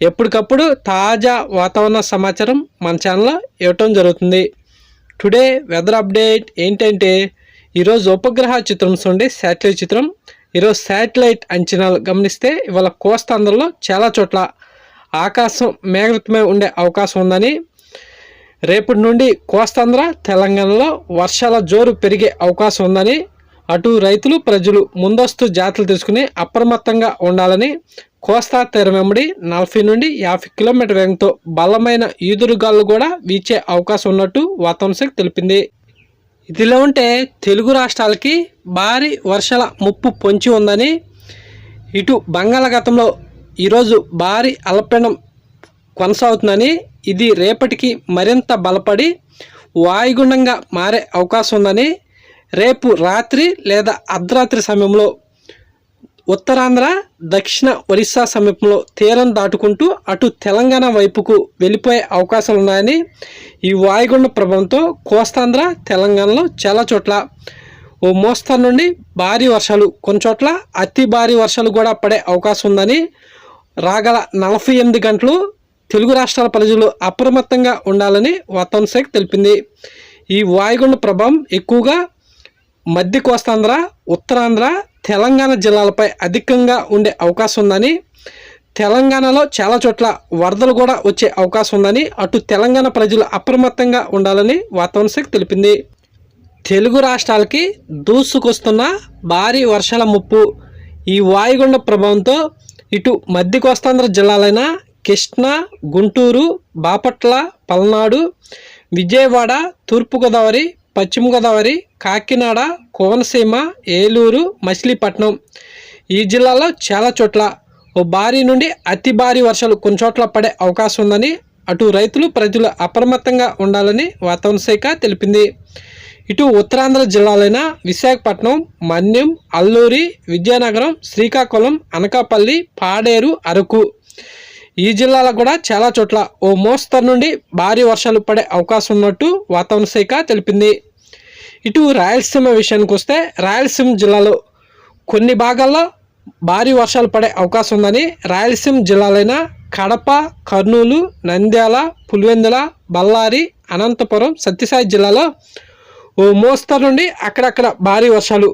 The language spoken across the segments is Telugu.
ఎప్పటికప్పుడు తాజా వాతావరణ సమాచారం మన ఛానల్లో ఇవ్వటం జరుగుతుంది. టుడే వెదర్ అప్డేట్ ఏంటంటే ఈరోజు ఉపగ్రహ చిత్రం చూడండి శాటిలైట్ చిత్రం. ఈరోజు శాటిలైట్ అంచనాలు గమనిస్తే ఇవాళ కోస్తాంధ్రలో చాలా చోట్ల ఆకాశం మేఘతమై ఉండే అవకాశం ఉందని. రేపటి నుండి కోస్తాంధ్ర తెలంగాణలో వర్షాల జోరు పెరిగే అవకాశం ఉందని. అటు రైతులు ప్రజలు ముందస్తు జాతలు తెలుసుకుని అప్రమత్తంగా ఉండాలని కోస్తా తీరం వెంబడి నలభై నుండి యాభై కిలోమీటర్ వేగంతో బలమైన ఈదురుగాలు కూడా వీచే అవకాశం ఉన్నట్టు వాతావరణ శాఖ తెలిపింది. ఇదిలో ఉంటే తెలుగు రాష్ట్రాలకి భారీ వర్షాల ముప్పు పొంచి ఉందని ఇటు బంగాళాఖాతంలో ఈరోజు భారీ అల్పపీడనం కొనసాగుతుందని ఇది రేపటికి మరింత బలపడి వాయుగుండంగా మారే అవకాశం ఉందని రేపు రాత్రి లేదా అర్ధరాత్రి సమయంలో ఉత్తరాంధ్ర దక్షిణ ఒరిస్సా సమీపంలో తీరం దాటుకుంటూ అటు తెలంగాణ వైపుకు వెళ్ళిపోయే అవకాశాలు ఉన్నాయని ఈ వాయుగుండ ప్రభావంతో కోస్తాంధ్ర తెలంగాణలో చాలా చోట్ల ఓ మోస్తరు నుండి భారీ వర్షాలు కొన్ని చోట్ల అతి భారీ వర్షాలు కూడా పడే అవకాశం ఉందని రాగల నలభై ఎనిమిది గంటలు తెలుగు రాష్ట్రాల ప్రజలు అప్రమత్తంగా ఉండాలని వాతావరణ శాఖ తెలిపింది. ఈ వాయుగుండ ప్రభావం ఎక్కువగా మధ్య కోస్తాంధ్ర ఉత్తరాంధ్ర తెలంగాణ జిల్లాలపై అధికంగా ఉండే అవకాశం ఉందని తెలంగాణలో చాలా చోట్ల వరదలు కూడా వచ్చే అవకాశం ఉందని అటు తెలంగాణ ప్రజలు అప్రమత్తంగా ఉండాలని వాతావరణ శాఖ తెలిపింది. తెలుగు రాష్ట్రాలకి దూసుకొస్తున్న భారీ వర్షాల ముప్పు ఈ వాయుగుండ ప్రభావంతో ఇటు మధ్య కోస్తాంధ్ర జిల్లాలైన కృష్ణా గుంటూరు బాపట్ల పల్నాడు విజయవాడ తూర్పుగోదావరి పశ్చిమ గోదావరి కాకినాడ కోనసీమ ఏలూరు మచిలీపట్నం. ఈ జిల్లాలో చాలా చోట్ల ఓ భారీ నుండి అతి భారీ వర్షాలు కొన్ని చోట్ల పడే అవకాశం ఉందని అటు రైతులు ప్రజలు అప్రమత్తంగా ఉండాలని వాతావరణ శాఖ తెలిపింది. ఇటు ఉత్తరాంధ్ర జిల్లాలైన విశాఖపట్నం మన్యం అల్లూరి విజయనగరం శ్రీకాకుళం అనకాపల్లి పాడేరు అరకు. ఈ జిల్లాలో కూడా చాలా చోట్ల ఓ మోస్తరు నుండి భారీ వర్షాలు పడే అవకాశం ఉన్నట్టు వాతావరణ శాఖ తెలిపింది. ఇటు రాయలసీమ విషయానికి వస్తే రాయలసీమ జిల్లాలో కొన్ని భాగాల్లో భారీ వర్షాలు పడే అవకాశం ఉందని రాయలసీమ జిల్లాలైన కడప కర్నూలు నంద్యాల పులివెందుల బళ్ళారి అనంతపురం సత్యసాయి జిల్లాలో ఓ మోస్తరు నుండి అక్కడక్కడ భారీ వర్షాలు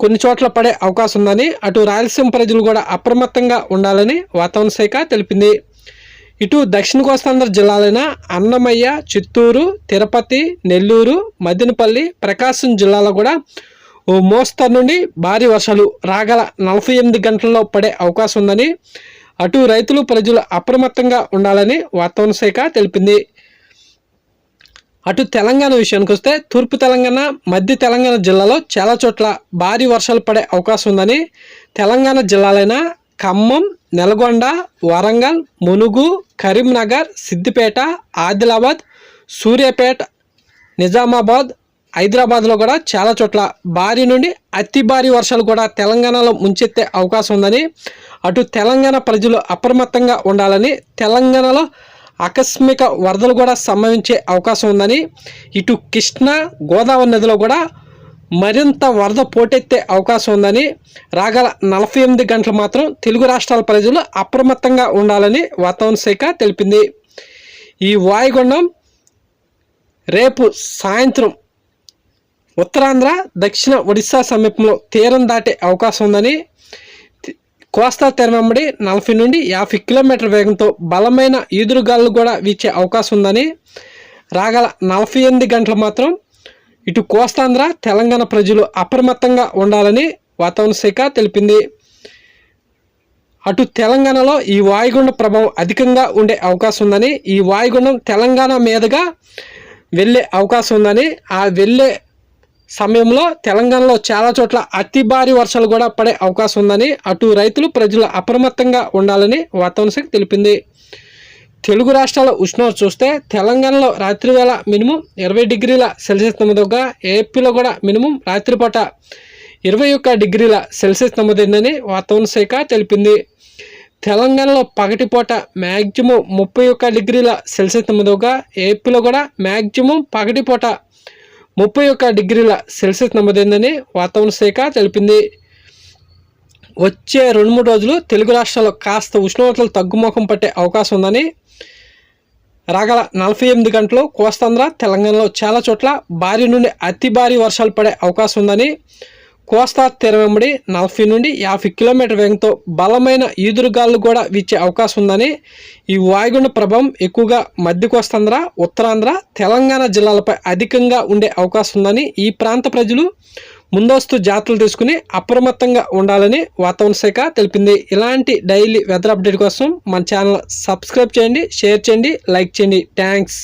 కొన్ని చోట్ల పడే అవకాశం ఉందని అటు రాయలసీమ ప్రజలు కూడా అప్రమత్తంగా ఉండాలని వాతావరణ శాఖ తెలిపింది. ఇటు దక్షిణ కోస్తాంధ్ర జిల్లాలైన అన్నమయ్య చిత్తూరు తిరుపతి నెల్లూరు మదినపల్లి ప్రకాశం జిల్లాలో కూడా ఓ మోస్తరు నుండి భారీ వర్షాలు రాగల నలభై ఎనిమిది గంటల్లో పడే అవకాశం ఉందని అటు రైతులు ప్రజలు అప్రమత్తంగా ఉండాలని వాతావరణ శాఖ తెలిపింది. అటు తెలంగాణ విషయానికి వస్తే తూర్పు తెలంగాణ మధ్య తెలంగాణ జిల్లాలో చాలా చోట్ల భారీ వర్షాలు పడే అవకాశం ఉందని తెలంగాణ జిల్లాలైన ఖమ్మం నల్గొండ వరంగల్ మునుగు కరీంనగర్ సిద్దిపేట ఆదిలాబాద్ సూర్యాపేట నిజామాబాద్ హైదరాబాద్లో కూడా చాలా చోట్ల భారీ నుండి అతి భారీ వర్షాలు కూడా తెలంగాణలో ముంచెత్తే అవకాశం ఉందని అటు తెలంగాణ ప్రజలు అప్రమత్తంగా ఉండాలని తెలంగాణలో ఆకస్మిక వరదలు కూడా సంభవించే అవకాశం ఉందని ఇటు కృష్ణా గోదావరి నదిలో కూడా మరింత వరద పోటెత్తే అవకాశం ఉందని రాగల నలభై ఎనిమిది గంటలు మాత్రం తెలుగు రాష్ట్రాల ప్రజలు అప్రమత్తంగా ఉండాలని వాతావరణ శాఖ తెలిపింది. ఈ వాయుగుండం రేపు సాయంత్రం ఉత్తరాంధ్ర దక్షిణ ఒడిశా సమీపంలో తీరం దాటే అవకాశం ఉందని కోస్తా తీరం నలభై నుండి యాభై కిలోమీటర్ వేగంతో బలమైన ఈదురుగాలు కూడా వీచే అవకాశం ఉందని రాగల నలభై ఎనిమిది గంటలు మాత్రం ఇటు కోస్తాంధ్ర తెలంగాణ ప్రజలు అప్రమత్తంగా ఉండాలని వాతావరణ శాఖ తెలిపింది. అటు తెలంగాణలో ఈ వాయుగుండ ప్రభావం అధికంగా ఉండే అవకాశం ఉందని ఈ వాయుగుండం తెలంగాణ మీదుగా వెళ్ళే అవకాశం ఉందని ఆ వెళ్ళే సమయంలో తెలంగాణలో చాలా చోట్ల అతి భారీ వర్షాలు కూడా పడే అవకాశం ఉందని అటు రైతులు ప్రజలు అప్రమత్తంగా ఉండాలని వాతావరణ శాఖ తెలిపింది. తెలుగు రాష్ట్రాల ఉష్ణోగ్రత చూస్తే తెలంగాణలో రాత్రి వేళ మినిమం ఇరవై డిగ్రీల సెల్సియస్ నమోదుగా ఏపీలో కూడా మినిమం రాత్రిపూట ఇరవై ఒక్క డిగ్రీల సెల్సియస్ నమోదైందని వాతావరణ శాఖ తెలిపింది. తెలంగాణలో పగటిపూట మ్యాక్సిమం ముప్పై ఒక్క డిగ్రీల సెల్సియస్ నమోదుగా ఏపీలో కూడా మ్యాక్సిమం పగటిపూట ముప్పై ఒక్క డిగ్రీల సెల్సియస్ నమోదైందని వాతావరణ శాఖ తెలిపింది. వచ్చే రెండు మూడు రోజులు తెలుగు రాష్ట్రాల్లో కాస్త ఉష్ణోగ్రతలు తగ్గుముఖం పట్టే అవకాశం ఉందని రాగల నలభై ఎనిమిది గంటలు కోస్తాంధ్ర తెలంగాణలో చాలా చోట్ల భారీ నుండి అతి భారీ వర్షాలు పడే అవకాశం ఉందని కోస్తా తీర వెంబడి నలభై నుండి యాభై కిలోమీటర్ వేగంతో బలమైన ఈదురుగాలు కూడా వీచే అవకాశం ఉందని ఈ వాయుగుండ ప్రభావం ఎక్కువగా మధ్య కోస్తాంధ్ర ఉత్తరాంధ్ర తెలంగాణ జిల్లాలపై అధికంగా ఉండే అవకాశం ఉందని ఈ ప్రాంత ప్రజలు ముందస్తు జాగ్రత్తలు తీసుకుని అప్రమత్తంగా ఉండాలని వాతావరణ శాఖ తెలిపింది. ఇలాంటి డైలీ వెదర్ అప్డేట్ కోసం మన ఛానల్ సబ్స్క్రైబ్ చేయండి షేర్ చేయండి లైక్ చేయండి. థ్యాంక్స్.